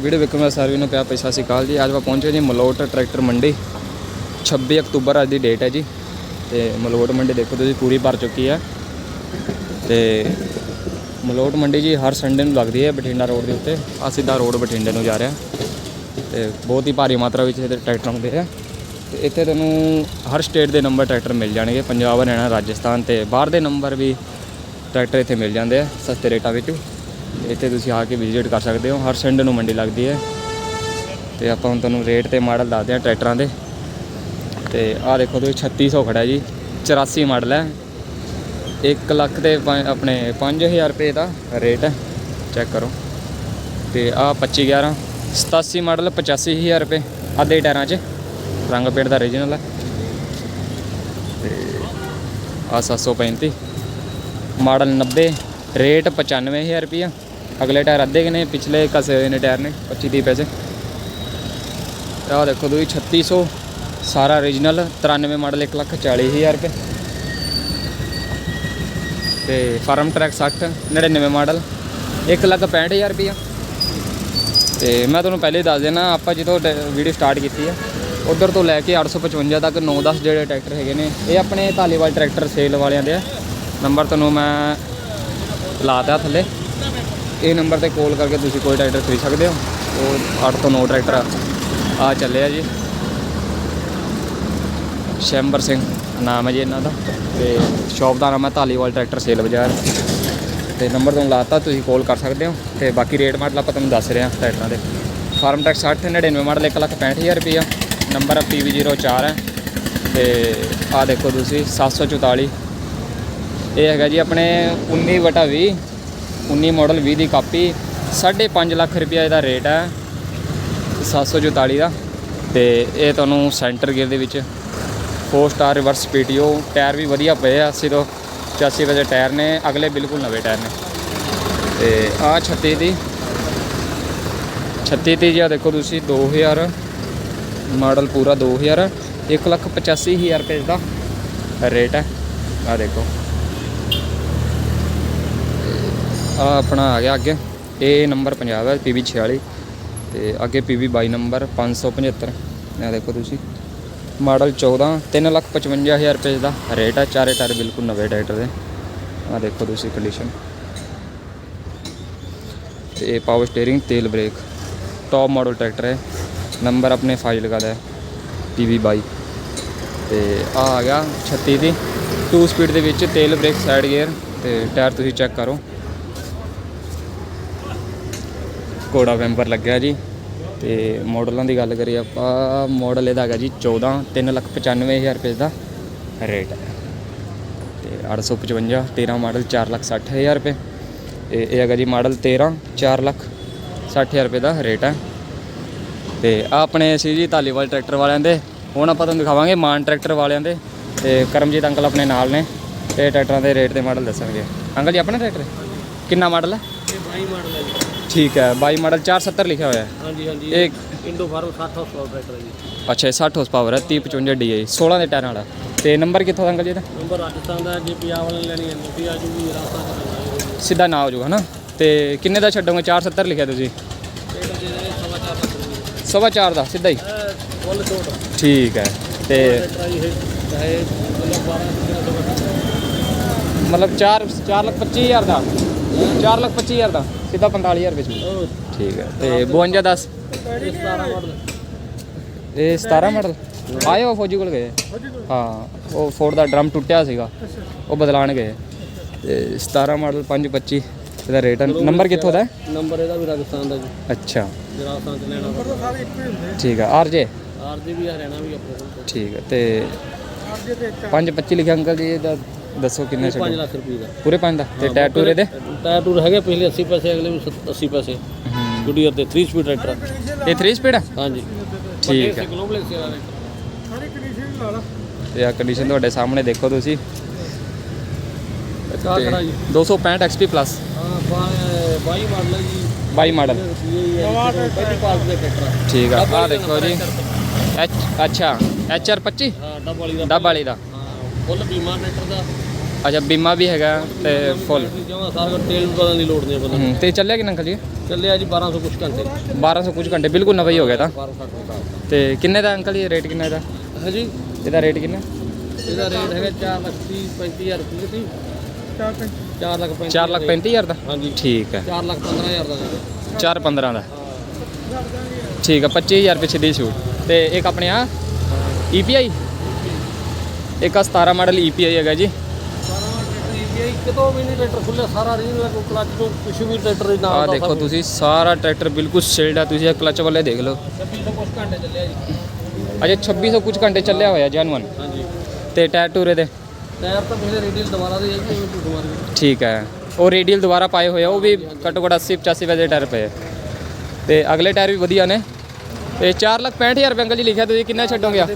Video ਵੇਖਣ ਵਾਲੇ ਸਾਰਿਆਂ ਨੂੰ ਪਿਆ ਪੈਸਾ ਸਤਿ ਸ਼੍ਰੀ ਅਕਾਲ ਜੀ। ਅੱਜ ਆਪਾਂ ਪਹੁੰਚੇ ਜੀ ਮਲੋਟ ਟਰੈਕਟਰ ਮੰਡੀ। 26 ਅਕਤੂਬਰ ਅੱਜ ਦੀ ਡੇਟ ਹੈ ਜੀ। ਤੇ ਮਲੋਟ ਮੰਡੀ ਦੇਖੋ ਤੁਸੀਂ, ਪੂਰੀ ਭਰ ਚੁੱਕੀ ਹੈ। ਤੇ ਮਲੋਟ ਮੰਡੀ ਜੀ ਹਰ ਸੰਡੇ ਨੂੰ ਲੱਗਦੀ ਹੈ ਬਠਿੰਡਾ ਰੋਡ ਦੇ ਉੱਤੇ। ਆ ਸਿੱਧਾ ਰੋਡ ਬਠਿੰਡੇ ਨੂੰ ਜਾ ਰਿਹਾ। ਤੇ ਬਹੁਤ ਹੀ ਭਾਰੀ ਮਾਤਰਾ ਵਿੱਚ ਇਹਦੇ ਟਰੈਕਟਰ ਆਉਂਦੇ ਆ। ਤੇ ਇੱਥੇ ਤੁਹਾਨੂੰ ਹਰ ਸਟੇਟ ਦੇ ਨੰਬਰ ਟਰੈਕਟਰ ਮਿਲ ਜਾਣਗੇ। ਪੰਜਾਬ, ਹਰਿਆਣਾ, ਰਾਜਸਥਾਨ ਤੇ ਬਾਹਰ ਦੇ ਨੰਬਰ ਵੀ ਟਰੈਕਟਰ ਇੱਥੇ ਮਿਲ ਜਾਂਦੇ ਆ ਸਸਤੇ ਰੇਟਾਂ ਵਿੱਚ। ਇੱਥੇ ਤੁਸੀਂ ਆ ਕੇ ਵਿਜ਼ਿਟ ਕਰ ਸਕਦੇ ਹੋ। ਹਰ ਸੰਡੇ ਨੂੰ ਮੰਡੀ ਲੱਗਦੀ ਹੈ। ਤੇ ਆਪਾਂ ਹੁਣ ਤੁਹਾਨੂੰ ਰੇਟ ਤੇ ਮਾਡਲ ਦੱਸਦੇ ਹਾਂ ਟਰੈਕਟਰਾਂ ਦੇ। ਤੇ ਆਹ ਦੇਖੋ ਤੁਸੀਂ 3600 ਖੜਾ ਜੀ। 84 ਮਾਡਲ ਹੈ। 1 ਲੱਖ ਤੇ ਪੰ- ਆਪਣੇ 5000 ਰੁਪਏ ਦਾ ਰੇਟ ਹੈ। ਚੈੱਕ ਕਰੋ। ਤੇ ਆਹ 25 11 87 ਮਾਡਲ 85000 ਰੁਪਏ। ਆਦੇ ਟਾਇਰਾਂ 'ਚ। ਰੰਗ ਪੇਂਟ ਦਾ ਰੀਜਨਲ ਹੈ। ਤੇ ਆਹ 735 ਮਾਡਲ 90 ਰੇਟ 95000 ਰੁਪਇਆ ਅਗਲੇ ਟਾਇਰ ਅੱਧੇ ਕਿ ਨੇ ਪਿਛਲੇ ਕਸੇ ਹੋਏ ਨੇ ਟਾਇਰ ਨੇ 25 30 ਪੈਸੇ। ਤੇ ਆਹ ਦੇਖੋ ਤੁਸੀਂ 3600 ਸਾਰਾ ਰੀਜਨਲ 93 ਮਾਡਲ 1 ਲੱਖ 40000 ਰੁਪਏ। ਤੇ ਫਾਰਮ ਟਰੈਕ 60 99 ਮਾਡਲ 1 ਲੱਖ 65000 ਰੁਪਇਆ ਤੇ ਮੈਂ ਤੁਹਾਨੂੰ ਪਹਿਲੇ ਦੱਸ ਦੇਣਾ, ਆਪਾਂ ਜਦੋਂ ਵੀਡੀਓ ਸਟਾਰਟ ਕੀਤੀ ਹੈ ਉਧਰ ਤੋਂ ਲੈ ਕੇ 855 ਤੱਕ 9-10 ਜਿਹੜੇ ਟਰੈਕਟਰ ਹੈਗੇ ਨੇ, ਇਹ ਆਪਣੇ ਧਾਲੀਵਾਲ ਟਰੈਕਟਰ ਸੇਲ ਵਾਲਿਆਂ ਦੇ ਆ। ਨੰਬਰ ਤੁਹਾਨੂੰ ਮੈਂ ਲਾਤਾ ਥੱਲੇ। ਇਹ ਨੰਬਰ ਤੇ ਕਾਲ ਕਰਕੇ ਤੁਸੀਂ ਕੋਈ ਟਰੈਕਟਰ ਖਰੀਦ ਸਕਦੇ ਹੋ? ਉਹ 8 ਤੋਂ 9 ਟਰੈਕਟਰ ਆ। ਚੱਲੇ ਆ ਜੀ। ਸ਼ੈਂਬਰ ਸਿੰਘ ਨਾਮ ਹੈ ਜੀ ਇਹਨਾਂ ਦਾ। ਤੇ ਸ਼ਾਪ ਦਾ ਨਾਮ ਹੈ ਧਾਲੀਵਾਲ ਟਰੈਕਟਰ ਸੇਲ ਬਾਜ਼ਾਰ। ਤੇ ਨੰਬਰ ਤੁਹਾਨੂੰ ਲਾਤਾ ਤੁਸੀਂ ਕਾਲ ਕਰ ਸਕਦੇ ਹੋ। ਤੇ ਬਾਕੀ ਰੇਟ ਮਾਡਲ ਆਪਾਂ ਤੁਹਾਨੂੰ ਦੱਸ ਰਹੇ ਹਾਂ ਟਰੈਕਟਰਾਂ ਦੇ। ਫਾਰਮ ਟੈਕਸ 60 99 ਮਾਡਲ 165000 ਰੁਪਈਆ। ਨੰਬਰ PV04 ਹੈ। ਤੇ ਆ ਦੇਖੋ ਤੁਸੀਂ 744 ਇਹ ਹੈਗਾ ਜੀ ਆਪਣੇ 19 ਵਟਾ 20 19 ਮਾਡਲ 20 ਦੀ ਕਾਪੀ 5.5 ਲੱਖ ਰੁਪਈਆ ਇਹਦਾ ਰੇਟ ਹੈ 744 ਦਾ। ਤੇ ਇਹ ਤੁਹਾਨੂੰ ਸੈਂਟਰ ਗੇਅਰ ਦੇ ਵਿੱਚ 4 ਸਟਾਰ ਰਿਵਰਸ ਪੀਟੀਓ ਟਾਇਰ ਵੀ ਵਧੀਆ ਪਏ ਆ 80 ਤੋਂ 85 ਵਜੇ ਟਾਇਰ ਨੇ, ਅਗਲੇ ਬਿਲਕੁਲ ਨਵੇਂ ਟਾਇਰ ਨੇ। ਤੇ ਆ 36 ਦੀ 36 'ਤੇ ਜੀ ਆ ਦੇਖੋ ਤੁਸੀਂ 2000 ਮਾਡਲ ਪੂਰਾ 2000 1 ਲੱਖ 85000 ਰੁਪਏ ਦਾ ਰੇਟ ਹੈ ਆ ਦੇਖੋ। ਆ ਆਪਣਾ ਆ ਗਿਆ ਅੱਗੇ। ਇਹ ਨੰਬਰ ਪੰਜਾਬ ਹੈ PV 46 ਤੇ ਅੱਗੇ PV 22 ਨੰਬਰ 575 ਇਹ ਦੇਖੋ ਤੁਸੀਂ। ਮਾਡਲ 14 3 ਲੱਖ 55000 ਰੁਪਏ ਦਾ ਰੇਟ ਆ, ਚਾਰੇ ਟਾਇਰ ਬਿਲਕੁਲ ਨਵੇਂ ਟਰੈਕਟਰ ਦੇ। ਆ ਦੇਖੋ ਤੁਸੀਂ ਕੰਡੀਸ਼ਨ ਤੇ ਪਾਵਰ ਸਟੀਅਰਿੰਗ ਤੇਲ ਬ੍ਰੇਕ ਟੌਪ ਮਾਡਲ ਟਰੈਕਟਰ ਹੈ। ਨੰਬਰ ਆਪਣੇ ਫਾਈਲ ਲਗਾ ਦਾ PV 22 ਤੇ ਆ ਆ ਗਿਆ 36 ਦੀ। 2 ਸਪੀਡ ਦੇ ਵਿੱਚ ਤੇਲ ਬ੍ਰੇਕ ਸਾਈਡ ਗੇਅਰ ਤੇ ਟਾਇਰ ਤੁਸੀਂ ਚੈੱਕ ਕਰੋ। ਕੋੜਾ ਵੈਂਪਰ ਲੱਗਿਆ ਜੀ। ਤੇ ਮਾਡਲਾਂ ਦੀ ਗੱਲ ਕਰੀਏ ਆਪਾਂ, ਮਾਡਲ ਇਹਦਾ ਹੈਗਾ ਜੀ 14 395000 ਰੁਪਏ ਦਾ ਰੇਟ ਹੈ। ਤੇ 855 13 ਮਾਡਲ 460000 ਰੁਪਏ। ਤੇ ਇਹ ਹੈਗਾ ਜੀ ਮਾਡਲ 13 460000 ਰੁਪਏ ਦਾ ਰੇਟ ਹੈ। ਤੇ ਆਹ ਆਪਣੇ ਸੀ ਜੀ ਧਾਲੀਵਾਲ ਟਰੈਕਟਰ ਵਾਲਿਆਂ ਦੇ, ਹੁਣ ਆਪਾਂ ਤੁਹਾਨੂੰ ਦਿਖਾਵਾਂਗੇ ਮਾਨ ਟਰੈਕਟਰ ਵਾਲਿਆਂ ਦੇ। ਤੇ ਕਰਮਜੀਤ ਅੰਕਲ ਆਪਣੇ ਨਾਲ ਨੇ ਤੇ ਟਰੈਕਟਰਾਂ ਦੇ ਰੇਟ ਤੇ ਮਾਡਲ ਦੱਸਣਗੇ। ਅੰਕਲ ਜੀ, ਆਪਣਾ ਟਰੈਕਟਰ ਕਿੰਨਾ ਮਾਡਲ ਹੈ? ਇਹ 22 ਮਾਡਲ ਠੀਕ ਹੈ 22 ਮਾਡਲ 470 ਲਿਖਿਆ ਹੋਇਆ ਹੈ। ਹਾਂਜੀ ਹਾਂਜੀ। ਇਹ Indo Farm 60 horse power tractor ਹੈ ਜੀ। ਅੱਛਾ ਇਹ 60 ਹਾਰਸ ਪਾਵਰ ਹੈ 3055 DI 16 ਦੇ ਟਾਇਰਾਂ ਵਾਲਾ। ਤੇ ਨੰਬਰ ਕਿੱਥੋਂ ਦਾ ਅੰਕਲ ਜੀ ਇਹਦਾ? ਨੰਬਰ ਰਾਜਸਥਾਨ ਦਾ ਜੇ ਪੰਜਾਬ ਵਾਲੇ ਨੇ ਲੈਣੀ ਹੈ ਨੋਟੀ ਆ ਜੂਗੀ ਰਾਜਸਥਾਨ ਲੈਣਾ ਹੈ ਸਿੱਧਾ ਨਾ ਹੋ ਜਾਊਗਾ ਹਨਾ? ਤੇ ਕਿੰਨੇ ਦਾ ਛੱਡੋਗੇ? 470 ਲਿਖਿਆ ਤੁਸੀਂ? ਇਹ ਦੇ ਦੇ ਸਵਾ ਚਾਰ ਲੱਖ ਰੁਪਏ ਸਵਾ ਚਾਰ ਦਾ ਸਿੱਧਾ ਹੀ? ਇਹ ਫੁੱਲ ਛੋਟ ਠੀਕ ਹੈ ਤੇ ਟਰੈਕਟਰ ਆ ਜੀ ਇਹ ਚਾਹੇ ਮਤਲਬ 12 13 ਸੌ ਦਾ ਮਤਲਬ 4 4 ਲੱਖ 25 ਹਜ਼ਾਰ ਦਾ। 4 ਲੱਖ 25 ਹਜ਼ਾਰ ਦਾ। ਸਿੱਧਾ 45000 ਵਿੱਚ ਵੀ। ਉਹ ਠੀਕ ਹੈ ਤੇ 52 10 ਇਹ 17 ਮਾਡਲ ਇਹ 17 ਮਾਡਲ ਆਏ ਉਹ ਫੌਜੀ ਕੋਲ ਗਏ? ਹਾਂ ਉਹ ਫੋਰਡ ਦਾ ਡਰਮ ਟੁੱਟਿਆ ਸੀਗਾ। ਉਹ ਬਦਲਾਣ ਗਏ। ਤੇ 17 ਮਾਡਲ 525 ਇਹਦਾ ਰੇਟ ਨੰਬਰ ਕਿੱਥੋਂ ਦਾ ਹੈ? ਨੰਬਰ ਇਹਦਾ ਵੀ ਰਾਜਸਥਾਨ ਦਾ ਜੀ। ਅੱਛਾ। ਰਾਜਸਥਾਨ ਚ ਲੈਣਾ ਸਾਰੇ ਸਾਰੇ ਇੱਕੋ ਹੀ ਹੁੰਦੇ ਠੀਕ ਹੈ ਆਰ ਜੇ? ਆਰਜੀ ਵੀ ਹਰਿਆਣਾ ਵੀ ਆਪਣੇ ਕੋਲ। ਠੀਕ ਹੈ ਤੇ 525 ਲਿਖਿਆ ਅੰਕਲ ਜੀ ਇਹਦਾ ਦੱਸੋ ਕਿੰਨੇ 5 ਛੱਡੋ ਲੱਖ ਰੁਪਏ ਦਾ। ਪੂਰੇ 5 ਦਾ? ਤੇ ਟੈਟੂ ਇਹਦੇ ਟਾਇਰ ਟੂਰ ਹੈਗੇ ਪਿਛਲੇ 80 ਪੈਸੇ ਅਗਲੇ ਵੀ 80 ਪੈਸੇ। ਗੁਡੀਅਰ ਤੇ 3 ਸਪੀਡ ਟਰੈਕਟਰ ਇਹ 3 ਸਪੀਡ ਹੈ ਹਾਂਜੀ। ਠੀਕ ਹੈ ਸਾਰੀ ਕੰਡੀਸ਼ਨ ਲਾ ਲਾ ਤੇ ਆ ਕੰਡੀਸ਼ਨ ਤੁਹਾਡੇ ਸਾਹਮਣੇ ਦੇਖੋ ਤੁਸੀਂ। ਜੀ। 265 XP ਪਲੱਸ ਹਾਂ 22 ਮਾਡਲ ਹੈ ਜੀ। 22 ਮਾਡਲ ਦੇ ਠੀਕ ਆ। ਆ ਦੇਖੋ ਜੀ। ਐਚ ਅੱਛਾ। HR 25 ਹਾਂ ਡੱਬ ਵਾਲੀ ਦਾ। ਡੱਬ ਵਾਲੀ ਦਾ। ਹਾਂ ਫੁੱਲ ਬੀਮਾ ਟਰੈਕਟਰ ਦਾ? ਅੱਛਾ ਬੀਮਾ ਵੀ ਹੈਗਾ ਤੇ ਫੁੱਲ। ਜਮਾ ਸਾਰਾ ਕੁਝ ਤੇਲ ਬਦਲਣ ਦੀ ਲੋੜ ਨਹੀਂ ਹੈ ਬੰਦਾ ਹੂੰ ਤੇ ਚੱਲਿਆ ਕਿੰਨਾ ਅੰਕਲ ਜੀ? ਚੱਲਿਆ ਜੀ 1200 ਕੁਛ ਘੰਟੇ। 1200 ਕੁਝ ਘੰਟੇ ਬਿਲਕੁਲ ਨਵਾਂ ਹੀ ਹੋ ਗਿਆ ਤਾਂ। 1260 ਦਾ। ਤੇ ਕਿੰਨੇ ਦਾ ਅੰਕਲ ਜੀ ਰੇਟ ਕਿੰਨਾ ਇਹਦਾ? ਹਾਂਜੀ ਇਹਦਾ ਰੇਟ ਕਿੰਨਾ? ਇਹਦਾ ਰੇਟ ਹੈਗਾ 4 ਲੱਖ 30 35000 ਰੁਪਏ ਸੀ। 4 ਲੱਖ 35 4 ਲੱਖ 35000 ਦਾ ਹਾਂਜੀ ਠੀਕ ਹੈ। 4 ਲੱਖ 15000 ਦਾ ਜੀ। 4 15 ਦਾ। ਠੀਕ ਹੈ 25000 ਪਿੱਛੇ ਦੀ ਛੂਟ। ਤੇ ਇੱਕ ਆਪਣੇ ਆ EPI ਇੱਕ ਆ 17 ਮਾਡਲ EPI ਹੈਗਾ ਜੀ। ਕਿਤੋਂ ਵੀ ਨਹੀਂ ਟਰੈਕਟਰ ਖੁੱਲਿਆ ਸਾਰਾ ਰੀਜਨਲ ਕੋ ਕਲੱਚ ਤੋਂ ਕੁਛ ਵੀ ਟਰੈਕਟਰ ਦੇ ਆ ਦੇਖੋ ਤੁਸੀਂ, ਸਾਰਾ ਟਰੈਕਟਰ ਬਿਲਕੁਲ ਸਿਲਡ ਆ, ਤੁਸੀਂ ਇਹ ਕਲਚ ਵਾਲੇ ਦੇਖ ਲਓ। 2600 ਕੁਛ ਘੰਟੇ ਚੱਲਿਆ ਜੀ ਅਜੇ 2600 ਕੁਝ ਘੰਟੇ ਚੱਲਿਆ ਹੋਇਆ ਜੈਨੂਅਨ ਹਾਂਜੀ ਤੇ ਟਾਇਰ ਟੂਰੇ ਦੇ। ਟਾਇਰ ਤਾਂ ਪਿਛਲੇ ਰੇਡੀਅਲ ਦੁਬਾਰਾ ਦੇ ਹੈ ਜੀ ਠੀਕ ਹੈ। ਉਹ ਰੇਡੀਅਲ ਦੁਬਾਰਾ ਪਾਏ ਹੋਏ ਆ, ਉਹ ਵੀ ਘੱਟੋ ਘੱਟ 80 85 ਵਜੇ ਟਾਇਰ ਪਏ ਆ। ਤੇ ਅਗਲੇ ਟਾਇਰ ਵੀ ਵਧੀਆ ਨੇ। ਤੇ 4 ਲੱਖ 65000 ਰੁਪਏ ਅੰਕਲ ਜੀ ਲਿਖਿਆ ਤੁਸੀਂ ਕਿੰਨਾ ਛੱਡੋਗੇ?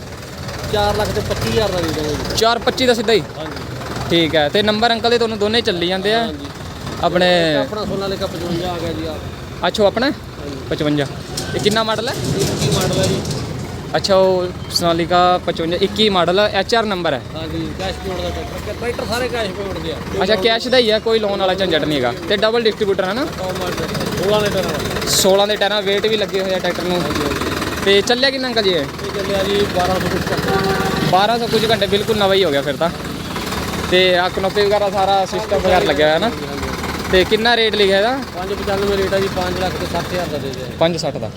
4 ਲੱਖ ਤੇ 25000 ਦਾ ਦੇ ਦਾਂਗੇ ਜੀ। 425 ਦਾ ਸਿੱਧਾ ਹੀ? ਹਾਂਜੀ। ਠੀਕ ਹੈ ਤੇ ਨੰਬਰ ਅੰਕਲ ਦੇ ਤੁਹਾਨੂੰ ਦੋਨੇ ਹੀ ਚੱਲੀ ਜਾਂਦੇ ਆ? ਹਾਂਜੀ। ਆਪਣੇ ਆਪਣਾ ਸੋਨਾ ਲੈ ਕੇ 55 ਆ ਗਿਆ ਜੀ ਆ ਅੱਛਾ ਆਪਣਾ? 55 ਇਹ ਕਿੰਨਾ ਮਾਡਲ ਹੈ? ਕੀ ਮਾਡਲ ਹੈ ਜੀ। ਅੱਛਾ ਉਹ Sonalika 55 21 model H R number ਹੈ? ਹਾਂਜੀ ਕੈਸ਼ ਪੇਮੈਂਟ ਦਾ ਟਰੈਕਟਰ ਟਰੈਕਟਰ ਸਾਰੇ ਕੈਸ਼ ਪੇਮੈਂਟ ਦੇ ਆ। ਅੱਛਾ ਕੈਸ਼ ਦਾ ਹੀ ਹੈ ਕੋਈ ਲੋਨ ਵਾਲਾ ਝੰਜਟ ਨਹੀਂ ਹੈਗਾ। ਤੇ ਡਬਲ ਡਿਸਟ੍ਰੀਬਿਊਟਰ ਹੈ ਨਾ? ਟੌਪ ਮਾਡਲ 16 ਲੀਟਰ ਵਾਲਾ 16 ਦੇ ਟਾਇਰਾਂ weight ਵੀ ਲੱਗੇ ਹੋਏ ਆ ਟਰੈਕਟਰ ਨੂੰ। ਤੇ ਚੱਲਿਆ ਕਿੰਨਾ ਅੰਕਲ ਜੀ ਇਹ? ਇਹ ਚੱਲਿਆ ਜੀ 1200 ਕੁਛ ਘੰਟੇ। 1200 ਕੁਝ ਘੰਟੇ ਬਿਲਕੁਲ ਨਵਾਂ ਹੀ ਹੋ ਗਿਆ ਫਿਰ ਤਾਂ। ਤੇ ਆ ਕਨੋਪੀ ਵਗੈਰਾ ਸਾਰਾ ਸਿਸਟਮ ਵਗੈਰਾ ਲੱਗਿਆ ਹੋਇਆ ਨਾ? ਤੇ ਕਿੰਨਾ ਰੇਟ ਲਿਖਿਆ ਇਹਦਾ? 595 ਰੇਟ ਆ ਜੀ 5 ਲੱਖ ਤੇ 60000 ਦਾ ਦੇ ਦੇ। 560 ਦਾ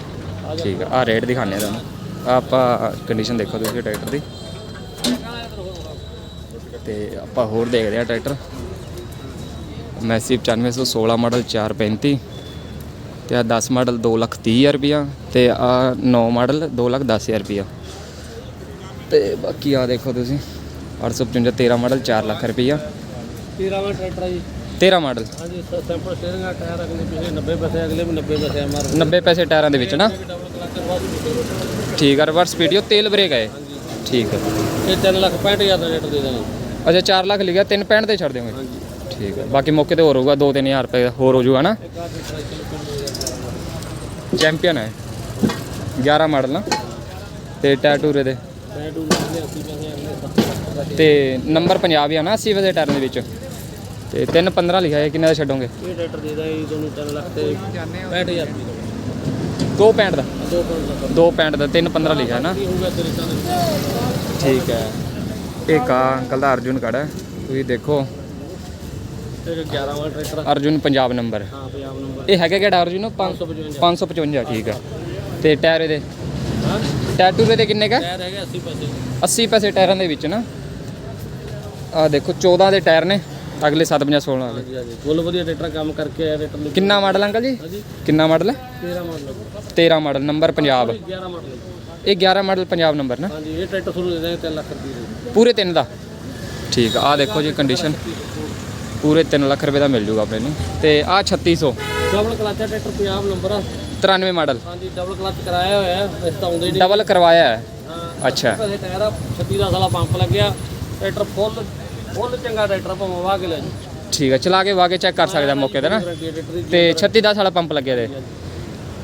ਠੀਕ ਆ ਆ ਰੇਟ ਦਿਖਾਣੇ ਤੁਹਾਨੂੰ। ਆਪਾਂ ਕੰਡੀਸ਼ਨ ਦੇਖੋ ਤੁਸੀਂ ਟਰੈਕਟਰ ਦੀ। ਤੇ ਆਪਾਂ ਹੋਰ ਦੇਖਦੇ ਆ ਟਰੈਕਟਰ ਮੈਸਿਵ 9516 ਮਾਡਲ 435 ਤੇ ਆ 10 ਮਾਡਲ 2 ਲੱਖ 30 ਹਜ਼ਾਰ ਰੁਪਿਆ ਤੇ ਆ 9 ਮਾਡਲ 2 ਲੱਖ 10 ਹਜ਼ਾਰ ਰੁਪਿਆ ਤੇ ਬਾਕੀ ਆ ਦੇਖੋ ਤੁਸੀਂ 855 13 ਮਾਡਲ 4 ਲੱਖ ਰੁਪਿਆ 13 ਵਾਲਾ ਟਰੈਕਟਰ ਆ ਜੀ। 13 ਮਾਡਲ। ਹਾਂਜੀ ਸੈਂਪਲ ਸਟੀਅਰਿੰਗ ਆ ਟਾਇਰ ਅਗਲੇ ਪਿਛਲੇ 90 ਪੈਸੇ ਅਗਲੇ ਵੀ 90 ਪੈਸੇ ਐਮਆਰ 90 ਪੈਸੇ ਟਾਇਰਾਂ ਦੇ ਵਿੱਚ ਨਾ? ਠੀਕ ਆ ਰਿਵਰਸ ਵੀਡੀਓ ਤੇਲ ਬ੍ਰੇਕ ਹੈ। ਠੀਕ ਹੈ ਇਹ 3 ਲੱਖ 65000 ਦਾ ਰੇਟ ਦੇ ਦਾਂਗੇ ਅੱਛਾ 4 ਲੱਖ ਲਿਖਿਆ 365 ਤੇ ਛੱਡ ਦਿਓਗੇ। ਹਾਂਜੀ। ਠੀਕ ਹੈ ਬਾਕੀ ਮੌਕੇ ਤੇ ਹੋਰ ਹੋਊਗਾ 2-3000 ਰੁਪਏ ਹੋਰ ਹੋ ਜਾਊਗਾ ਨਾ? ਚੈਂਪੀਅਨ ਹੈ। 11 ਮਾਡਲ ਨਾ। ਤੇ ਟੈਟੂਰੇ ਦੇ ਤੇ ਨੰਬਰ ਪੰਜਾਬ ਹੀ ਆ ਨਾ 80 ਵਜੇ ਟਾਇਰ ਦੇ ਵਿੱਚ। ਤੇ 315 ਲਿਖਿਆ ਹੈ, ਕਿੰਨੇ ਦਾ ਛੱਡੋਗੇ? ਇਹ ਟਰੈਕਟਰ ਦੇ ਦਾਂਗੇ ਜੀ ਤੁਹਾਨੂੰ 3 ਲੱਖ ਤੇ 65000 ਰੁਪਏ ਦਾ। 265 ਦਾ ਦੋ ਪੈਂਟ ਦਾ 265 ਦਾ 315 ਲਿਖਿਆ ਹੈ ਨਾ। ਠੀਕ ਹੈ। ਇੱਕ ਆ ਅੰਕਲ ਦਾ ਅਰਜੁਨ ਖੜਾ ਤੁਸੀਂ ਦੇਖੋ। ਇਹ 11 ਵਾਲਾ ਟਰੈਕਟਰ ਆ। ਅਰਜੁਨ ਪੰਜਾਬ ਨੰਬਰ। ਹੈ ਹਾਂ ਪੰਜਾਬ ਨੰਬਰ। ਇਹ ਹੈਗਾ ਕਿਹੜਾ ਅਰਜੁਨ? 555 555 ਠੀਕ ਹੈ ਤੇ ਟਾਇਰ ਇਹਦੇ? ਹਾਂ? ਟੈਟੂਰੇ ਦੇ ਕਿੰਨੇ ਕਾ ਟਾਇਰ ਹੈਗੇ 80 ਪੈਸੇ। 80 ਪੈਸੇ ਟਾਇਰਾਂ ਦੇ ਵਿੱਚ ਨਾ। ਆ ਦੇਖੋ 14 ਦੇ ਟਾਇਰ ਨੇ ਅਗਲੇ 750 16 ਵਾਲੇ। ਹਾਂਜੀ ਹਾਂਜੀ। ਫੁੱਲ ਵਧੀਆ ਟਰੈਕਟਰ ਕੰਮ ਕਰਕੇ ਆਇਆ ਟਰੈਕਟਰ ਕਿੰਨਾ ਮਾਡਲ ਅੰਕਲ ਜੀ? ਕਿੰਨਾ ਮਾਡਲ ਹੈ? 13 model. 13 model number Punjab. 11 model. ਇਹ 11 ਮਾਡਲ ਪੰਜਾਬ ਨੰਬਰ ਨਾ? ਹਾਂਜੀ ਇਹ ਟਰੈਕਟਰ ਤੁਹਾਨੂੰ ਦੇ ਦਾਂਗੇ 3 ਲੱਖ ਰੁਪਏ ਪੂਰੇ ਤਿੰਨ ਦਾ? ਠੀਕ ਆ ਆਹ ਦੇਖੋ ਜੀ ਕੰਡੀਸ਼ਨ ਪੂਰੇ 3 ਲੱਖ ਰੁਪਏ ਦਾ ਮਿਲ ਜੂਗਾ ਆਪਣੇ ਨੂੰ। ਤੇ ਆ 3600 double clutch tractor Punjab number ਆ। 93 ਮਾਡਲ। ਹਾਂਜੀ ਡਬਲ ਕਲਚ ਕਰਾਇਆ ਹੋਇਆ ਹੈ ਇਸ ਤਾਂ ਆਉਂਦੇ ਹੀ ਨਹੀਂ। ਡਬਲ ਕਰਵਾਇਆ ਹੈ। ਹਾਂ ਅੱਛਾ। ਪੈਸੇ ਟਾਇਰ ਆ 36 ਦਾ ਸਾਲਾ ਪੰਪ ਲੱਗਿਆ। ਟਰੈਕਟਰ ਫੁੱਲ ਫੁੱਲ ਚੰਗਾ ਟਰੈਕਟਰ ਭਾਵੇਂ ਵਾਹ ਕੇ ਲੈ ਜੀ ਠੀਕ ਹੈ ਚਲਾ ਕੇ ਵਾਗੇ ਚੈੱਕ ਕਰ ਸਕਦਾ ਮੌਕੇ ਤੇ ਨਾ। ਤੇ 36 ਦਾ ਸਾਲਾ ਪੰਪ ਲੱਗਿਆ ਦੇ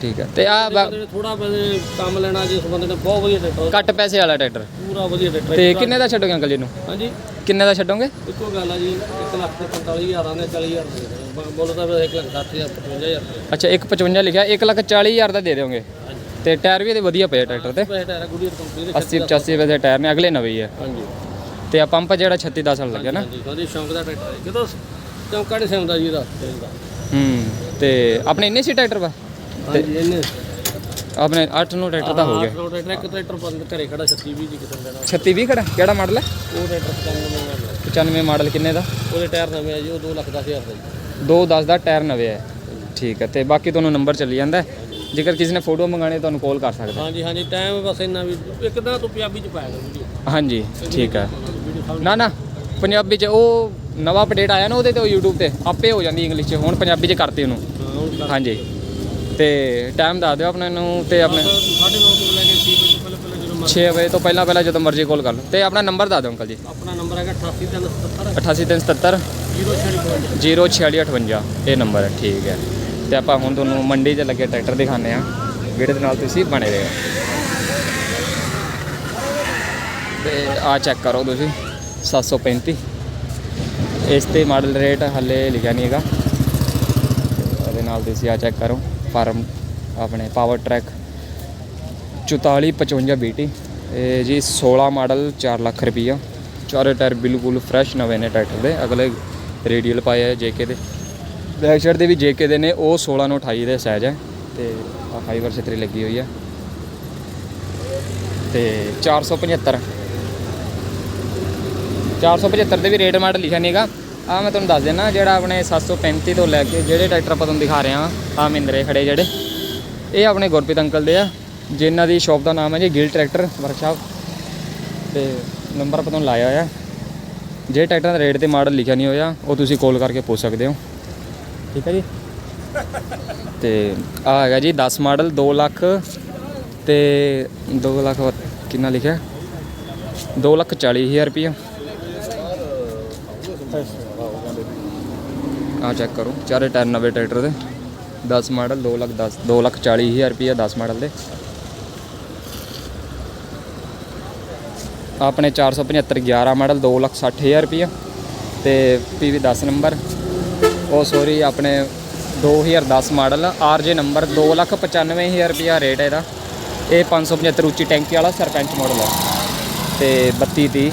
ਠੀਕ ਹੈ। ਤੇ ਆ ਥੋੜਾ ਪੈਸੇ ਕੰਮ ਲੈਣਾ ਜਿਸ ਬੰਦੇ ਨੇ ਬਹੁਤ ਵਧੀਆ ਟਰੈਕਟਰ। ਘੱਟ ਪੈਸੇ ਵਾਲਾ ਟਰੈਕਟਰ। ਪੂਰਾ ਵਧੀਆ ਟਰੈਕਟਰ ਤੇ ਕਿੰਨੇ ਦਾ ਛੱਡੋਗੇ ਅੰਕਲ ਜੀ ਨੂੰ ਹਾਂਜੀ। ਕਿੰਨੇ ਦਾ ਛੱਡੋਗੇ? ਇੱਕੋ ਗੱਲ ਆ ਜੀ 1 ਲੱਖ ਤੇ 45000 ਆਂਦੇ 40000 ਦੇ। ਬੋਲੋ ਤਾਂ 1 ਲੱਖ 60000 55000 ਅੱਛਾ 155 ਲਿਖਿਆ 1 ਲੱਖ 40 ਹਜ਼ਾਰ ਦਾ ਦੇ ਦਿਓਗੇ। ਤੇ ਟਾਇਰ ਵੀ ਇਹਦੇ ਵਧੀਆ ਪਏ ਟਰੈਕਟਰ ਤੇ ਪੈਸੇ ਟਾਇਰ ਗੁਡੀਅਰ ਕੰਪਨੀ ਦੇ 80 85 ਰੁਪਏ ਦੇ ਟਾਇਰ ਨੇ ਅਗਲੇ ਨਵੇਂ ਹੀ ਹੈ ਹਾਂਜੀ। ਤੇ ਆ ਪੰਪ ਜਿਹੜਾ 36 10 ਵਾਲਾ ਲੱਗਿਆ ਨਾ। ਹਾਂਜੀ ਸ਼ੌਂਕ ਦਾ ਟਰੈਕਟਰ ਹੈ ਜਦੋਂ ਚੌਂਕਾ ਨਹੀਂ ਸਿਮਦਾ ਜੀ ਦਾ ਹੂੰ ਤੇ ਆਪਣੇ ਇੰਨੇ ਸੀ ਟਰੈਕਟਰ ਵਾ? ਹਾਂਜੀ ਇਹਨੇ ਆਪਣੇ 8 ਨੂੰ ਟਰੈਕਟਰ ਤਾਂ ਹੋ ਗਿਆ ਆਹ ਟਰੈਕਟਰ ਇੱਕ ਟਰੈਕਟਰ ਬੰਦ ਘਰੇ ਖੜਾ 36 20 ਜੀ ਕਿਸਮ ਦਾ। ਨਾ 36 20 ਖੜਾ? ਕਿਹੜਾ ਮਾਡਲ ਹੈ? ਉਹ ਟਰੈਕਟਰ ਕੰਮ ਨਹੀਂ ਕਰਦਾ 95 ਮਾਡਲ ਕਿੰਨੇ ਦਾ? ਉਹਦੇ ਟਾਇਰ ਨਵੇਂ ਆ ਜੀ ਉਹ 2 ਲੱਖ 10000 ਦਾ ਜੀ। 2 10 ਦਾ ਟਾਇਰ ਨਵੇਂ ਹੈ ਠੀਕ ਹੈ ਤੇ ਬਾਕੀ ਤੁਹਾਨੂੰ ਨੰਬਰ ਚੱਲੀ ਜਾਂਦਾ ਹੈ। ਜੇਕਰ ਕਿਸੇ ਨੇ ਫੋਟੋ ਮੰਗਾਣੇ ਤੁਹਾਨੂੰ ਕਾਲ ਕਰ ਸਕਦਾ ਹਾਂਜੀ ਹਾਂਜੀ ਟਾਈਮ ਬਸ ਇੰਨਾ ਵੀ ਇੱਕ ਤਾਂ ਤੂੰ ਪੰਜਾਬੀ ਚ ਪਾਇਆ ਕਰ ਵੀਡੀਓ। ਹਾਂਜੀ ਠੀਕ ਹੈ ਵੀਡੀਓ ਨਾ ਨਾ ਪੰਜਾਬੀ ਚ ਉਹ ਨਵਾਂ ਅਪਡੇਟ ਆਇਆ ਨਾ ਉਹਦੇ ਤੇ YouTube ਤੇ ਆਪੇ ਹੋ ਜਾਂਦੀ ਇੰਗਲਿਸ਼ ਚ ਹੁਣ ਪੰਜਾਬੀ ਚ ਕਰਤੀ ਉਹਨੂੰ। ਹਾਂ ਹੁਣ ਕਰ ਹਾਂਜੀ। ਤੇ ਟਾਈਮ ਦੱਸ ਦਿਓ ਆਪਣੇ ਨੂੰ ਤੇ ਆਪਣੇ ਸਾਢੇ ਨੌ ਤੋਂ ਲੈ ਕੇ 6 ਵਜੇ ਤੋਂ ਪਹਿਲਾਂ ਪਹਿਲਾਂ ਜਦੋਂ ਮਰਜ਼ੀ 6 ਵਜੇ ਤੋਂ ਪਹਿਲਾਂ ਪਹਿਲਾਂ ਜਦੋਂ ਮਰਜ਼ੀ ਕਾਲ ਕਰ ਲਓ। ਤੇ ਆਪਣਾ ਨੰਬਰ ਦੱਸ ਦਿਓ ਅੰਕਲ ਜੀ। ਆਪਣਾ ਨੰਬਰ ਹੈਗਾ 8877 88377 0658 04658 ਇਹ ਨੰਬਰ ਹੈ ਠੀਕ ਹੈ। ਤੇ ਆਪਾਂ ਹੁਣ ਤੁਹਾਨੂੰ ਮੰਡੀ 'ਚ ਲੱਗੇ ਟਰੈਕਟਰ ਦਿਖਾਉਂਦੇ ਆ ਵੀਡੀਓ ਦੇ ਨਾਲ ਤੁਸੀਂ ਬਣੇ ਰਹੋ ਤੇ ਆ ਚੈੱਕ ਕਰੋ ਤੁਸੀਂ 735 ਇਸ ਤੇ ਮਾਡਲ ਰੇਟ ਹੱਲੇ ਲਿਖਿਆ ਨਹੀਂ ਹੈਗਾ। ਨਾਲ ਤੁਸੀਂ ਆ ਚੈੱਕ ਕਰੋ। ਫਾਰਮ, ਆਪਣੇ ਪਾਵਰ ਟਰੈਕ 4455 BT ਇਹ ਜੀ 16 ਮਾਡਲ 4 ਲੱਖ ਰੁਪਈਆ। ਚਾਰੇ ਟਾਇਰ ਬਿਲਕੁਲ ਫਰੈਸ਼ ਨਵੇਂ ਨੇ ਟਰੈਕਟਰ ਦੇ, ਅਗਲੇ ਰੇਡੀਅਲ ਪਾਏ ਆ ਜੇਕੇ ਦੇ। ਬੈਕ ਸਾਈਡ ਦੇ ਵੀ ਜੇਕੇ ਦੇ ਨੇ, ਉਹ 16 ਨੂੰ 28 ਦੇ ਸਾਈਜ਼ ਹੈ ਤੇ ਆ ਫਾਈਬਰ ਛਤਰੀ ਲੱਗੀ ਹੋਈ ਹੈ ਤੇ 475 475 ਦੇ ਵੀ ਰੇਟ ਮਾਡਲ ਲਿਖਿਆ ਨਹੀਂਗਾ ਆ ਮੈਂ ਤੁਹਾਨੂੰ ਦੱਸ ਦਿੰਦਾ ਜਿਹੜਾ ਆਪਣੇ 735 ਤੋਂ ਲੈ ਕੇ ਜਿਹੜੇ ਟਰੈਕਟਰ ਆਪਾਂ ਤੁਹਾਨੂੰ ਦਿਖਾ ਰਹੇ ਆ ਆ ਮਹਿੰਦਰੇ ਖੜੇ ਜਿਹੜੇ। ਇਹ ਆਪਣੇ ਗੁਰਪ੍ਰੀਤ ਅੰਕਲ ਦੇ ਆ, ਜਿਨ੍ਹਾਂ ਦੀ ਸ਼ਾਪ ਦਾ ਨਾਮ ਹੈ ਜੀ ਗਿਲ ਟਰੈਕਟਰ ਵਰਕਸ਼ਾਪ ਤੇ ਨੰਬਰ ਆਪਾਂ ਤੁਹਾਨੂੰ ਲਾਇਆ ਹੋਇਆ। ਜੇ ਟਰੈਕਟਰਾਂ ਦਾ ਰੇਟ ਤੇ ਮਾਡਲ ਲਿਖਿਆ ਨਹੀਂ ਹੋਇਆ, ਉਹ ਤੁਸੀਂ ਕਾਲ ਕਰਕੇ ਪੁੱਛ ਸਕਦੇ ਹੋ। ਠੀਕ ਹੈ ਜੀ? ਤੇ ਆ ਹੈਗਾ ਜੀ 10 ਮਾਡਲ 2 ਲੱਖ ਤੇ 2 ਲੱਖ ਕਿੰਨਾ ਲਿਖਿਆ? 2 ਲੱਖ 40 ਹਜ਼ਾਰ ਰੁਪਈਆ। ਆ ਚੈੱਕ ਕਰੋ। ਚਾਰੇ ਟਾਇਰ ਨਵੇਂ ਟਰੈਕਟਰ ਦੇ। 10 ਮਾਡਲ 2 ਲੱਖ 10 2 ਲੱਖ 40 ਹਜ਼ਾਰ ਰੁਪਈਆ 10 ਮਾਡਲ ਦੇ। ਆਪਣੇ 475 11 ਮਾਡਲ 2 ਲੱਖ 60 ਹਜ਼ਾਰ ਰੁਪਈਆ ਤੇ ਪੀਵੀ 10 ਨੰਬਰ। ਉਹ ਸੋਰੀ ਆਪਣੇ 2010 ਮਾਡਲ ਆਰਜੇ ਨੰਬਰ 2 ਲੱਖ 95 ਹਜ਼ਾਰ ਰੁਪਈਆ ਰੇਟ ਹੈ ਇਹਦਾ। ਇਹ 575 ਉੱਚੀ ਟੈਂਕੀ ਵਾਲਾ ਸਰਪੰਚ ਮਾਡਲ ਹੈ ਤੇ 32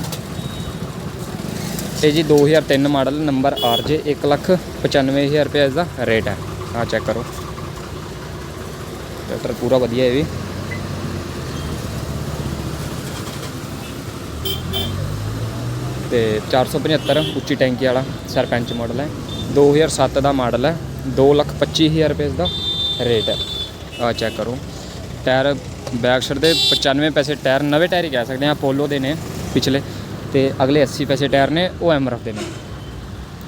30 ਇਹ ਜੀ 2003 ਮਾਡਲ ਨੰਬਰ ਆਰਜੇ 1 ਲੱਖ 95 ਹਜ਼ਾਰ ਰੁਪਏ ਇਸਦਾ ਰੇਟ ਹੈ। ਆ ਚੈੱਕ ਕਰੋ। ਟਰੈਕਟਰ ਪੂਰਾ ਵਧੀਆ ਹੈ ਵੀ। ਤੇ 475 ਉੱਚੀ ਟੈਂਕੀ ਵਾਲਾ ਸਰਪੰਚ ਮਾਡਲ ਹੈ। 2007 ਦਾ ਮਾਡਲ ਹੈ। 2 ਲੱਖ 25 ਹਜ਼ਾਰ ਰੁਪਏ ਇਸਦਾ ਰੇਟ ਹੈ। ਆ ਚੈੱਕ ਕਰੋ। ਟਾਇਰ ਬੈਕ ਸਾਈਡ ਦੇ 95 ਪੈਸੇ ਟਾਇਰ ਨਵੇਂ ਟਾਇਰ ਹੀ ਕਹਿ ਸਕਦੇ ਆ ਪੋਲੋ ਦੇ ਨੇ ਪਿਛਲੇ। ਤੇ ਅਗਲੇ 80 ਪੈਸੇ ਟਾਇਰ ਨੇ, ਉਹ ਐਮਰਫ ਦੇ ਨੇ।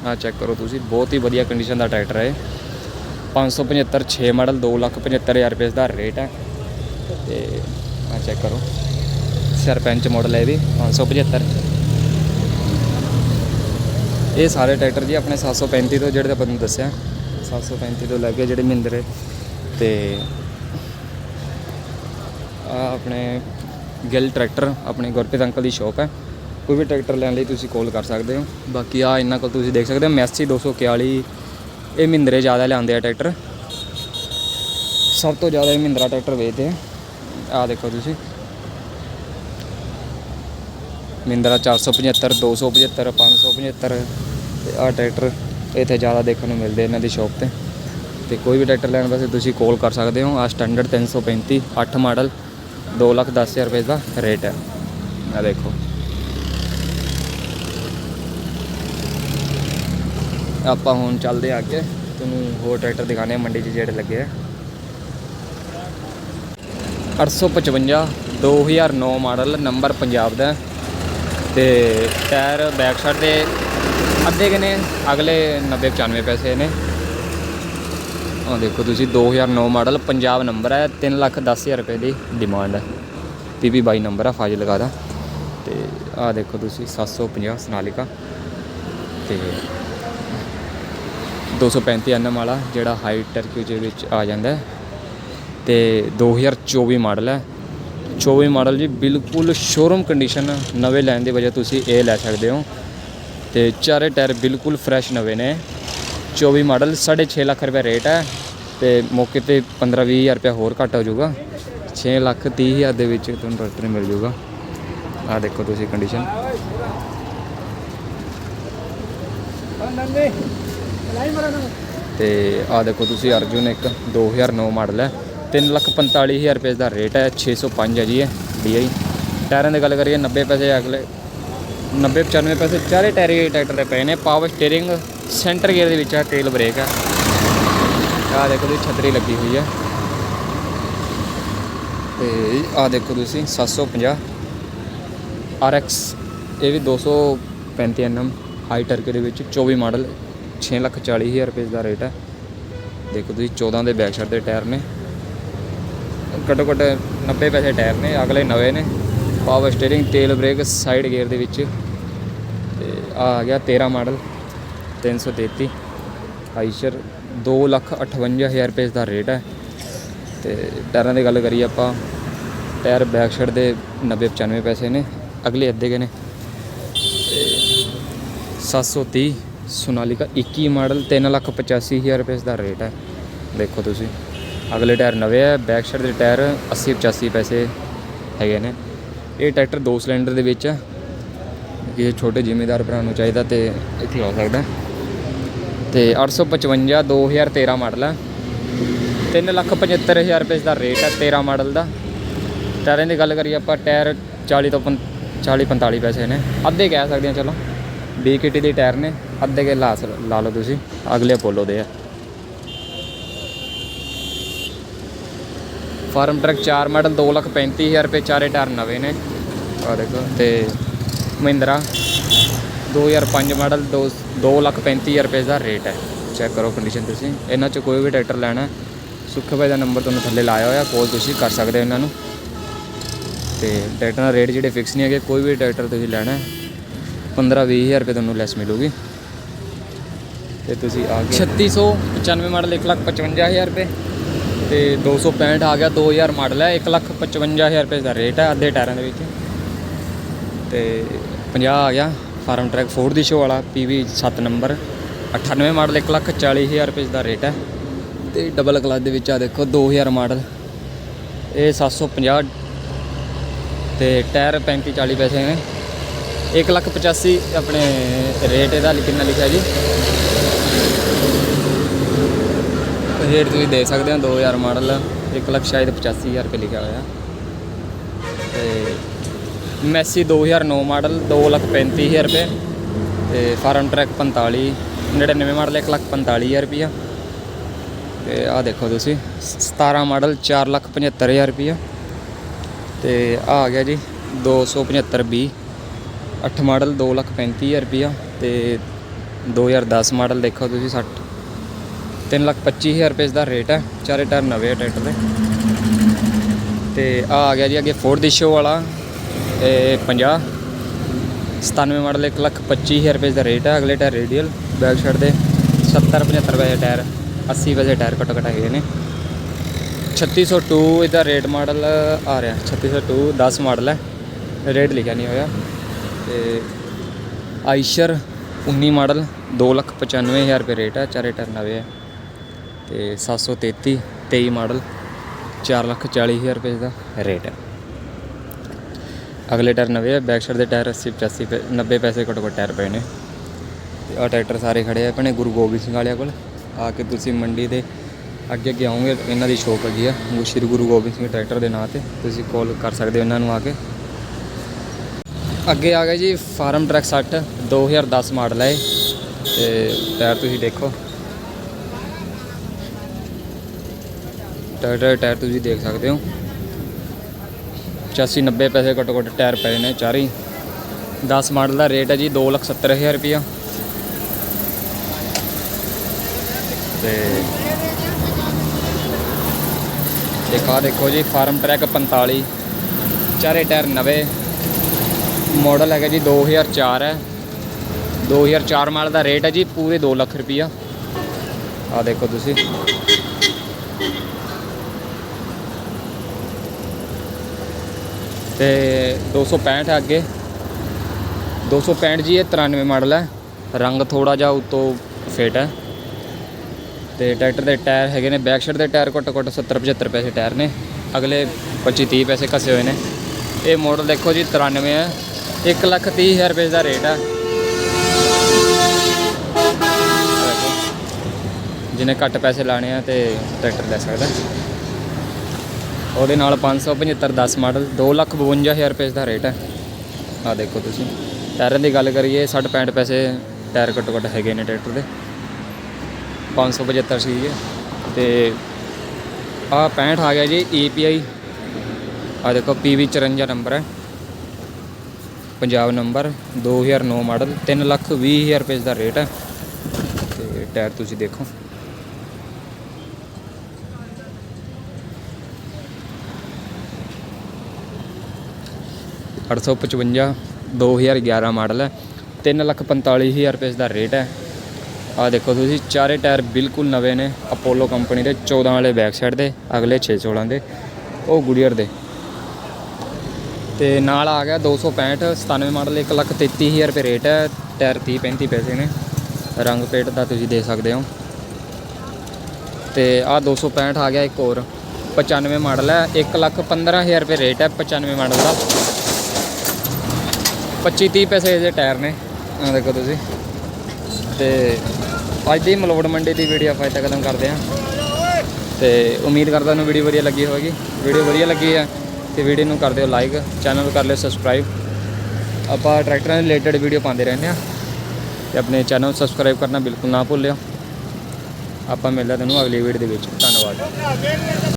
ਆ ਚੈੱਕ ਕਰੋ ਤੁਸੀਂ, ਬਹੁਤ ਹੀ ਵਧੀਆ ਕੰਡੀਸ਼ਨ ਦਾ ਟਰੈਕਟਰ ਹੈ ਇਹ। 575 6 ਮਾਡਲ 2 ਲੱਖ 75 ਹਜ਼ਾਰ ਰੁਪਏ ਦਾ ਰੇਟ ਹੈ। ਤੇ ਆ ਚੈੱਕ ਕਰੋ। ਸਰਪੰਚ ਮਾਡਲ ਹੈ ਇਹ ਵੀ 575 ਇਹ ਸਾਰੇ ਟਰੈਕਟਰ ਜੀ ਆਪਣੇ 735 ਤੋਂ, ਜਿਹੜੇ ਆਪਾਂ ਤੁਹਾਨੂੰ ਦੱਸਿਆ 735 ਤੋਂ ਲੈ ਕੇ ਜਿਹੜੇ ਮਹਿੰਦਰੇ। ਤੇ ਆ ਆਪਣੇ ਗਿੱਲ ਟਰੈਕਟਰ, ਆਪਣੇ ਗੁਰਪ੍ਰੀਤ ਅੰਕਲ ਦੀ ਸ਼ਾਪ ਹੈ। ਕੋਈ ਵੀ ਟਰੈਕਟਰ ਲੈਣ ਲਈ ਤੁਸੀਂ ਕਾਲ ਕਰ ਸਕਦੇ ਹੋ। ਬਾਕੀ ਆ ਇਹਨਾਂ ਕੋਲ ਤੁਸੀਂ ਦੇਖ ਸਕਦੇ ਹੋ, ਮੈਸੀ 241 ਇਹ ਮਹਿੰਦਰੇ ਜ਼ਿਆਦਾ ਲਿਆਉਂਦੇ ਆ ਟਰੈਕਟਰ। ਸਭ ਤੋਂ ਜ਼ਿਆਦਾ ਇਹ ਮਹਿੰਦਰਾ ਟਰੈਕਟਰ ਵੇਚਦੇ ਆ। ਆ ਦੇਖੋ ਤੁਸੀਂ। ਮਹਿੰਦਰਾ 475 275 575 ਤੇ ਆ ਟਰੈਕਟਰ ਇੱਥੇ ਜ਼ਿਆਦਾ ਦੇਖਣ ਨੂੰ ਮਿਲਦੇ ਇਹਨਾਂ ਦੀ ਸ਼ਾਪ ਤੇ। ਤੇ ਕੋਈ ਵੀ ਟਰੈਕਟਰ ਲੈਣ ਵਾਸਤੇ ਤੁਸੀਂ ਕਾਲ ਕਰ ਸਕਦੇ ਹੋ। ਆ ਸਟੈਂਡਰਡ 335 8 ਮਾਡਲ 2 ਲੱਖ 10 ਹਜ਼ਾਰ ਰੁਪਏ ਦਾ ਰੇਟ ਹੈ। ਆ ਦੇਖੋ। ਆਪਾਂ ਹੁਣ ਚੱਲਦੇ ਆ ਅੱਗੇ। ਤੁਹਾਨੂੰ ਹੋਰ ਟਰੈਕਟਰ ਦਿਖਾਣੇ ਆ ਮੰਡੀ 'ਚ ਜਿਹੜੇ ਲੱਗੇ ਆ। 855 2009 ਮਾਡਲ, ਨੰਬਰ ਪੰਜਾਬ ਦਾ। ਤੇ ਟਾਇਰ ਬੈਕ ਸਾਈਡ ਦੇ ਅੱਧੇ ਕੁ ਨੇ, ਅਗਲੇ 90 95 ਪੈਸੇ ਨੇ। ਆ ਦੇਖੋ ਤੁਸੀਂ 2009 ਮਾਡਲ, ਪੰਜਾਬ ਨੰਬਰ ਹੈ 3 ਲੱਖ 10 ਹਜ਼ਾਰ ਰੁਪਏ ਦੀ ਡਿਮਾਂਡ ਹੈ। ਪੀਪੀ 22 ਨੰਬਰ ਹੈ ਫਾਜ਼ਿਲਕਾ ਦਾ। ਤੇ ਆ ਦੇਖੋ ਤੁਸੀਂ 750 ਸਨਾਲਿਕਾ। ਤੇ 235 ਐਨਐਮ ਵਾਲਾ, ਜਿਹੜਾ ਹਾਈ ਟਰਕਿਊ ਦੇ ਵਿੱਚ ਆ ਜਾਂਦਾ ਹੈ। ਤੇ 2024 ਮਾਡਲ ਹੈ। 24 ਮਾਡਲ ਜੀ, ਬਿਲਕੁਲ ਸ਼ੋਰੂਮ ਕੰਡੀਸ਼ਨ ਨਵੇਂ ਲੈਣ ਦੀ ਵਜ੍ਹਾ ਤੁਸੀਂ ਇਹ ਲੈ ਸਕਦੇ ਹੋ। ਤੇ ਚਾਰੇ ਟਾਇਰ ਬਿਲਕੁਲ ਫਰੈਸ਼ ਨਵੇਂ ਨੇ। 24 ਮਾਡਲ 6.5 ਲੱਖ ਰੁਪਏ ਰੇਟ ਹੈ ਤੇ ਮੌਕੇ ਤੇ 15 ਹਜ਼ਾਰ ਰੁਪਏ ਹੋਰ ਘੱਟ ਹੋ ਜਾਊਗਾ। 6 ਲੱਖ 30 ਹਜ਼ਾਰ ਦੇ ਵਿੱਚ ਤੁਹਾਨੂੰ ਟਰੈਕਟਰ ਮਿਲ ਜਾਊਗਾ। ਆ ਦੇਖੋ ਤੁਸੀਂ ਕੰਡੀਸ਼ਨ ਤੇ ਆ ਦੇਖੋ ਤੁਸੀਂ ਅਰਜੁਨ ਇੱਕ 2009 ਮਾਡਲ ਹੈ। 3 ਲੱਖ 45 ਹਜ਼ਾਰ ਰੁਪਏ ਦਾ ਰੇਟ ਹੈ 605 ਹੈ ਜੀ ਇਹ DI ਟਾਇਰਾਂ ਦੀ ਗੱਲ ਕਰੀਏ 90 ਪੈਸੇ ਅਗਲੇ 90 95 ਪੈਸੇ ਚਾਰੇ ਟਾਇਰ ਹੀ ਟਰੈਕਟਰ ਦੇ ਪਏ ਨੇ। ਪਾਵਰ ਸਟੀਅਰਿੰਗ ਸੈਂਟਰ ਗੇਅਰ ਦੇ ਵਿੱਚ ਹੈ ਤੇਲ ਬ੍ਰੇਕ ਹੈ ਆ ਦੇਖੋ ਤੁਸੀਂ ਛਤਰੀ ਲੱਗੀ ਹੋਈ ਹੈ। ਤੇ ਆ ਦੇਖੋ ਤੁਸੀਂ 750 RX ਇਹ ਵੀ 235 ਐਨਐਮ ਹਾਈ ਟਰਕੇ ਦੇ ਵਿੱਚ 24 ਮਾਡਲ। 6 ਲੱਖ 40 ਹਜ਼ਾਰ ਰੁਪਏ ਦਾ ਰੇਟ ਹੈ। ਦੇਖੋ ਤੁਸੀਂ 14 ਦੇ ਬੈਕ ਸਾਈਡ ਦੇ ਟਾਇਰ ਨੇ। ਘੱਟੋ ਘੱਟ 90 ਪੈਸੇ ਟਾਇਰ ਨੇ, ਅਗਲੇ ਨਵੇਂ ਨੇ। ਪਾਵਰ ਸਟੀਅਰਿੰਗ ਤੇਲ ਬ੍ਰੇਕ ਸਾਈਡ ਗੇਅਰ ਦੇ ਵਿੱਚ। ਤੇ ਆ ਆ ਗਿਆ 13 ਮਾਡਲ 333 ਆਈਸ਼ਰ 2 ਲੱਖ 58 ਹਜ਼ਾਰ ਰੁਪਏ ਦਾ ਰੇਟ ਹੈ। ਤੇ ਟਾਇਰਾਂ ਦੀ ਗੱਲ ਕਰੀਏ ਆਪਾਂ, ਟਾਇਰ ਬੈਕ ਸਾਈਡ ਦੇ 90 95 ਪੈਸੇ ਨੇ, ਅਗਲੇ ਅੱਧੇ ਗਏ ਨੇ। ਤੇ 730 ਸੋਨਾਲੀਕਾ 21 ਮਾਡਲ 3 ਲੱਖ 85 ਹਜ਼ਾਰ ਰੁਪਏ ਦਾ ਰੇਟ ਹੈ। ਦੇਖੋ ਤੁਸੀਂ। ਅਗਲੇ ਟਾਇਰ ਨਵੇਂ ਹੈ ਬੈਕ ਸਾਈਡ ਦੇ ਟਾਇਰ 80 85 ਪੈਸੇ ਹੈਗੇ ਨੇ। ਇਹ ਟਰੈਕਟਰ ਦੋ ਸਿਲੰਡਰ ਦੇ ਵਿੱਚ ਹੈ। ਕਿਸੇ ਛੋਟੇ ਜ਼ਿਮੀਦਾਰ ਭਰਾ ਨੂੰ ਚਾਹੀਦਾ ਤੇ ਇੱਥੇ ਆ ਸਕਦਾ ਤੇ 855 2013 ਮਾਡਲ ਹੈ। 375000 ਰੁਪਏ ਦਾ ਰੇਟ ਹੈ 13 ਮਾਡਲ ਦਾ। ਟਾਇਰਾਂ ਦੀ ਗੱਲ ਕਰੀਏ ਆਪਾਂ, ਟਾਇਰ 40 ਤੋਂ 40 45 ਪੈਸੇ ਨੇ। ਅੱਧੇ ਕਹਿ ਸਕਦੇ ਹਾਂ, ਚਲੋ। BKT ਦੇ ਟਾਇਰ ਨੇ, ਅੱਧੇ ਕੇ ਲਾ ਲਾ ਲਓ ਤੁਸੀਂ, ਅਗਲੇ ਅਪੋਲੋ ਦੇ ਆ। ਫਾਰਮ ਟਰੱਕ 4 ਮਾਡਲ 235000 ਰੁਪਏ, ਚਾਰੇ ਟਾਇਰ ਨਵੇਂ ਨੇ। ਆ ਦੇਖੋ, ਤੇ ਮਹਿੰਦਰਾ 2005 ਮਾਡਲ 235000 ਰੁਪਏ ਦਾ ਰੇਟ ਹੈ। ਚੈੱਕ ਕਰੋ ਕੰਡੀਸ਼ਨ ਤੁਸੀਂ। ਇਹਨਾਂ ਚ ਕੋਈ ਵੀ ਟਰੈਕਟਰ ਲੈਣਾ, ਸੁੱਖੇ ਭਾਈ ਦਾ ਨੰਬਰ ਤੁਹਾਨੂੰ ਥੱਲੇ ਲਾਇਆ ਹੋਇਆ ਕੋਲ ਤੁਸੀਂ ਕਰ ਸਕਦੇ ਹੋ ਇਹਨਾਂ ਨੂੰ। ਤੇ ਟਰੈਕਟਰ ਦਾ ਰੇਟ ਜਿਹੜੇ ਫਿਕਸ ਨਹੀਂ ਹੈਗੇ, ਕੋਈ ਵੀ ਟਰੈਕਟਰ ਤੁਸੀਂ ਲੈਣਾ 15 20000 ਰੁਪਏ ਤੁਹਾਨੂੰ ਲੈਸ ਮਿਲੂਗੀ। ਤੇ ਤੁਸੀਂ ਆ ਕੇ 3695 ਮਾਡਲ 155000 ਰੁਪਏ ਤੇ 265 ਆ ਗਿਆ 2000 ਮਾਡਲ ਹੈ 155000 ਰੁਪਏ ਦਾ ਰੇਟ ਹੈ ਅੱਧੇ ਟਾਇਰਾਂ ਦੇ ਵਿੱਚ। ਤੇ 50 ਆ ਗਿਆ, ਫਾਰਮ ਟਰੈਕ ਫੋਰਡ ਦੀ ਸ਼ੋ ਵਾਲਾ PV 7 ਨੰਬਰ 98 ਮਾਡਲ 140000 ਰੁਪਏ ਦਾ ਰੇਟ ਹੈ। ਤੇ ਡਬਲ ਕਲਚ ਦੇ ਵਿੱਚ ਆ ਦੇਖੋ 2000 ਮਾਡਲ, ਇਹ 750 ਤੇ ਟਾਇਰ 35 40 ਪੈਸੇ ਨੇ। 1 ਲੱਖ 85 ਆਪਣੇ ਰੇਟ ਇਹਦਾ ਕਿੰਨਾ ਲਿਖਿਆ ਜੀ? ਰੇਟ ਤੁਸੀਂ ਦੇ ਸਕਦੇ ਹੋ 2000 ਮਾਡਲ 1 ਲੱਖ ਸ਼ਾਇਦ 85000 ਰੁਪਏ ਲਿਖਿਆ ਹੋਇਆ। ਤੇ ਮੈਸੀ 2009 ਮਾਡਲ 2 ਲੱਖ 35000 ਰੁਪਏ, ਤੇ ਫਾਰਮ ਟਰੈਕ 45 99 ਮਾਡਲ 1 ਲੱਖ 45000 ਰੁਪਿਆ ਤੇ ਆਹ ਦੇਖੋ ਤੁਸੀਂ 17 ਮਾਡਲ 4 ਲੱਖ 75000 ਰੁਪਿਆ ਤੇ ਆ ਆ ਗਿਆ ਜੀ 275 ਬੀ 8 ਮਾਡਲ 2 ਲੱਖ 35000 ਰੁਪਿਆ ਤੇ 2010 ਮਾਡਲ ਦੇਖੋ ਤੁਸੀਂ 60 3 ਲੱਖ 25000 ਰੁਪਏ ਦਾ ਰੇਟ ਹੈ, ਚਾਰੇ ਟਾਇਰ ਨਵੇਂ ਆ ਟਰੈਕਟਰ ਦੇ। ਤੇ ਆ ਆ ਗਿਆ ਜੀ ਅੱਗੇ ਫੋਰਡ ਦੀ ਸ਼ੋ ਵਾਲਾ ਇਹ 50 97 ਮਾਡਲ 1 ਲੱਖ 25000 ਰੁਪਏ ਦਾ ਰੇਟ ਹੈ, ਅਗਲੇ ਟਾਇਰ ਰੇਡੀਅਲ ਬੈਕ ਸਾਈਡ ਦੇ 70 75 ਰੁਪਏ ਦੇ ਟਾਇਰ 80 ਵਜੇ ਟਾਇਰ ਘੱਟੋ ਘੱਟ ਹੈਗੇ ਨੇ। 3602 ਇਹਦਾ ਰੇਟ ਮਾਡਲ ਆ ਰਿਹਾ 3602 10 ਮਾਡਲ ਹੈ ਰੇਟ ਲਿਖਿਆ ਨਹੀਂ ਹੋਇਆ। ਤੇ ਆਈਸ਼ਰ 19 ਮਾਡਲ 295000 ਰੁਪਏ ਰੇਟ ਹੈ ਚਾਰੇ ਟਾਇਰ ਨਵੇਂ ਹੈ ਤੇ 733 23 ਮਾਡਲ 440000 ਰੁਪਏ ਦਾ ਰੇਟ ਹੈ ਅਗਲੇ ਟਰਨ ਆਵੇ ਹੈ ਬੈਕ ਸਾਈਡ ਦੇ ਟਾਇਰ 80 85 ਪੈ 90 ਪੈਸੇ ਘੱਟੋ ਘੱਟ ਟਾਇਰ ਪਏ ਨੇ। ਤੇ ਆਹ ਟਰੈਕਟਰ ਸਾਰੇ ਖੜੇ ਆ ਆਪਣੇ ਗੁਰੂ ਗੋਬਿੰਦ ਸਿੰਘ ਵਾਲਿਆਂ ਕੋਲ। ਆ ਕੇ ਤੁਸੀਂ ਮੰਡੀ ਦੇ ਅੱਗੇ ਅੱਗੇ ਆਉਂਗੇ ਇਹਨਾਂ ਦੀ ਸ਼ੋਪ ਹੈਗੀ ਆ। ਸ਼੍ਰੀ ਗੁਰੂ ਗੋਬਿੰਦ ਸਿੰਘ ਟਰੈਕਟਰ ਦੇ ਨਾਂ ਤੇ ਤੁਸੀਂ ਕਾਲ ਕਰ ਸਕਦੇ ਹੋ ਇਹਨਾਂ ਨੂੰ ਆ ਕੇ। ਅੱਗੇ ਆ ਗਿਆ ਜੀ ਫਾਰਮ ਟਰੈਕ 60 2010 ਮਾਡਲ ਹੈ ਇਹ। ਤੇ ਟਾਇਰ ਤੁਸੀਂ ਦੇਖੋ। ਟਾਇਰ ਟਾਇਰ ਤੁਸੀਂ ਦੇਖ ਸਕਦੇ ਹੋ। 85 90 ਪੈਸੇ ਘੱਟੋ ਘੱਟ ਟਾਇਰ ਪਏ ਨੇ ਚਾਰੀ। ਹੀ 10 ਮਾਡਲ ਦਾ ਰੇਟ ਹੈ ਜੀ 270000 ਰੁਪਇਆ। ਤੇ ਇੱਕ ਆਹ ਦੇਖੋ ਜੀ, ਫਾਰਮ ਟਰੈਕ 45 ਚਾਰੇ ਟਾਇਰ ਨਵੇਂ। ਮਾਡਲ ਹੈਗਾ ਜੀ 2004 ਹੈ। 2004 ਮਾਡਲ ਦਾ ਰੇਟ ਹੈ ਜੀ ਪੂਰੇ 2 ਲੱਖ ਰੁਪਈਆ। ਆ ਦੇਖੋ ਤੁਸੀਂ। ਤੇ 265 ਹੈ ਅੱਗੇ। 265 ਜੀ ਇਹ 93 ਮਾਡਲ ਹੈ। ਰੰਗ ਥੋੜਾ ਜਿਹਾ ਉਤੋਂ ਫੇਟ ਹੈ। ਤੇ ਟਰੈਕਟਰ ਦੇ ਟਾਇਰ ਹੈਗੇ ਨੇ, ਬੈਕ ਸਾਈਡ ਦੇ ਟਾਇਰ ਘੱਟੋ ਘੱਟ 70 75 ਪੈਸੇ ਟਾਇਰ ਨੇ। ਅਗਲੇ 25 30 ਪੈਸੇ ਘਸੇ ਹੋਏ ਨੇ। ਇਹ ਮਾਡਲ ਦੇਖੋ ਜੀ 93 ਹੈ। 1 ਲੱਖ 30 ਹਜ਼ਾਰ ਰੁਪਏ ਦਾ ਰੇਟ ਹੈ ਜਿਹਨੇ ਘੱਟ ਪੈਸੇ ਲਾਣੇ ਆ ਤੇ ਟਰੈਕਟਰ ਲੈ ਸਕਦਾ। ਉਹਦੇ ਨਾਲ 575 10 ਮਾਡਲ 2 ਲੱਖ 52 ਹਜ਼ਾਰ ਰੁਪਏ ਦਾ ਰੇਟ ਹੈ ਆ ਦੇਖੋ ਤੁਸੀਂ। ਟਾਇਰਾਂ ਦੀ ਗੱਲ ਕਰੀਏ 60 65 ਪੈਸੇ ਟਾਇਰ ਘੱਟੋ ਘੱਟ ਹੈਗੇ ਨੇ ਟਰੈਕਟਰ ਦੇ। 575 ਸੀ ਇਹ ਤੇ ਆ 65 ਆ ਗਿਆ ਜੀ EPI ਆ ਦੇਖੋ PV 54 ਨੰਬਰ ਹੈ ਪੰਜਾਬ ਨੰਬਰ 2009 ਮਾਡਲ 3 ਲੱਖ 20 ਹਜ਼ਾਰ ਰੁਪਏ ਦਾ ਰੇਟ ਹੈ। ਤੇ ਟਾਇਰ ਤੁਸੀਂ ਦੇਖੋ। ਅੱਠ ਸੌ ਪਚਵੰਜਾ 2011 ਮਾਡਲ ਹੈ। 3 ਲੱਖ 45 ਹਜ਼ਾਰ ਰੁਪਏ ਦਾ ਰੇਟ ਹੈ। ਆ ਦੇਖੋ ਤੁਸੀਂ, ਚਾਰੇ ਟਾਇਰ ਬਿਲਕੁਲ ਨਵੇਂ ਨੇ। ਅਪੋਲੋ ਕੰਪਨੀ ਦੇ 14 ਵਾਲੇ ਬੈਕ ਸਾਈਡ ਦੇ, ਅਗਲੇ 6 16 ਦੇ, ਉਹ ਗੁਡੀਅਰ ਦੇ। ਤੇ ਨਾਲ ਆ ਗਿਆ 265 97 ਮਾਡਲ 1 ਲੱਖ 33 ਹਜ਼ਾਰ ਰੁਪਏ ਰੇਟ ਹੈ। ਟਾਇਰ 30 35 ਪੈਸੇ ਨੇ। ਰੰਗ ਪੇਟ ਦਾ ਤੁਸੀਂ ਦੇ ਸਕਦੇ ਹੋ। ਤੇ ਆ 265 ਆ ਗਿਆ ਇੱਕ ਹੋਰ। 95 ਮਾਡਲ ਹੈ। 1 ਲੱਖ 15000 ਰੁਪਏ ਰੇਟ ਹੈ 95 ਮਾਡਲ ਦਾ। 25 30 ਪੈਸੇ ਦੇ ਟਾਇਰ ਨੇ। ਆ ਦੇਖੋ ਤੁਸੀਂ। ਤੇ ਅੱਜ ਦੀ ਮਲੋੜ ਮੰਡੀ ਦੀ ਵੀਡੀਓ ਆਪਾਂ ਇੱਥੇ ਖਤਮ ਕਰਦੇ ਹਾਂ। ਤੇ ਉਮੀਦ ਕਰਦਾ ਤੁਹਾਨੂੰ ਵੀਡੀਓ ਵਧੀਆ ਲੱਗੀ ਹੋਵੇਗੀ। ਵੀਡੀਓ ਵਧੀਆ ਲੱਗੀ ਹੈ ਤੇ ਵੀਡੀਓ ਨੂੰ ਕਰ ਦਿਓ ਲਾਈਕ ਚੈਨਲ ਨੂੰ ਕਰ ਲਿਓ ਸਬਸਕ੍ਰਾਈਬ ਆਪਾਂ ਟਰੈਕਟਰਾਂ ਦੇ ਰਿਲੇਟਡ ਵੀਡੀਓ ਪਾਉਂਦੇ ਰਹਿੰਦੇ ਹਾਂ ਤੇ ਆਪਣੇ ਚੈਨਲ ਨੂੰ ਸਬਸਕ੍ਰਾਈਬ ਕਰਨਾ ਬਿਲਕੁਲ ਨਾ ਭੁੱਲਿਓ। ਆਪਾਂ ਮਿਲਦੇ ਤੁਹਾਨੂੰ ਅਗਲੀ ਵੀਡੀਓ ਦੇ ਵਿੱਚ। ਧੰਨਵਾਦ।